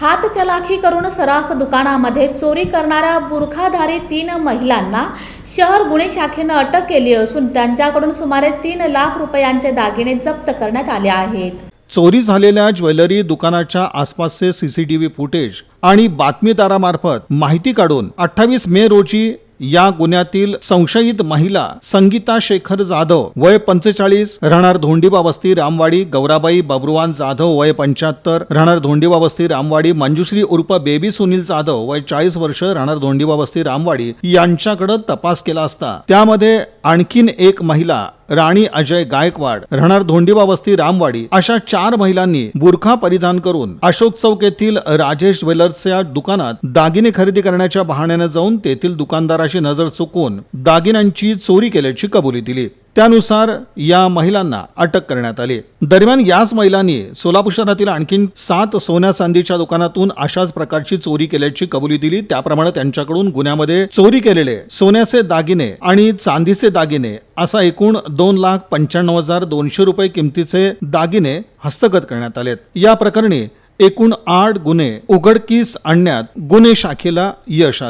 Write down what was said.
हातचलाखी करून सराफ दुकानामध्ये चोरी करणाऱ्या बुरखाधारी तीन महिलांना शहर गुन्हे शाखेनं अटक केली असून त्यांच्याकडून सुमारे तीन लाख रुपयांचे दागिने जप्त करण्यात आले आहेत. चोरी झालेल्या ज्वेलरी दुकानाच्या आसपासचे सीसीटीव्ही फुटेज आणि बातमीदारामार्फत माहिती काढून अठ्ठावीस मे रोजी या गुन्ह्यातील संशयित महिला संगीता शेखर जाधव वय पंचेचाळीस राहणार धोंडीबा वस्ती रामवाडी गौराबाई बबरुवान जाधव वय पंच्याहत्तर राहणार धोंडीबा वस्ती रामवाडी मंजुश्री उर्फ बेबी सुनील जाधव वय चाळीस वर्ष राहणार धोंडीबा वस्ती रामवाडी यांच्याकडे तपास केला असता. त्यामध्ये आणखीन एक महिला राणी अजय गायकवाड राहणार धोंडीबा वस्ती रामवाडी अशा चार महिलांनी बुरखा परिधान करून अशोक चौक येथील राजेश ज्वेलर्सच्या दुकानात दागिने खरेदी करण्याच्या बहाण्याने जाऊन तेथील दुकानदाराशी नजर चुकवून दागिन्यांची चोरी केल्याची कबुली दिली. त्यानुसार या महिलांना अटक करण्यात आली. दरम्यान याच महिलांनी सोलापूर शहरातील आणखी सात सोन्या चांदीच्या दुकानातून अशाच प्रकारची चोरी केल्याची कबुली दिली. त्याप्रमाणे त्यांच्याकडून गुन्ह्यामध्ये चोरी केलेले सोन्याचे दागिने आणि चांदीचे दागिने असा एकूण दोन लाख पंच्याण्णव हजार दोनशे रुपये किमतीचे दागिने हस्तगत करण्यात आलेत. या प्रकरणी एकूण आठ गुन्हे उघडकीस आणण्यात गुन्हे शाखेला यश आले.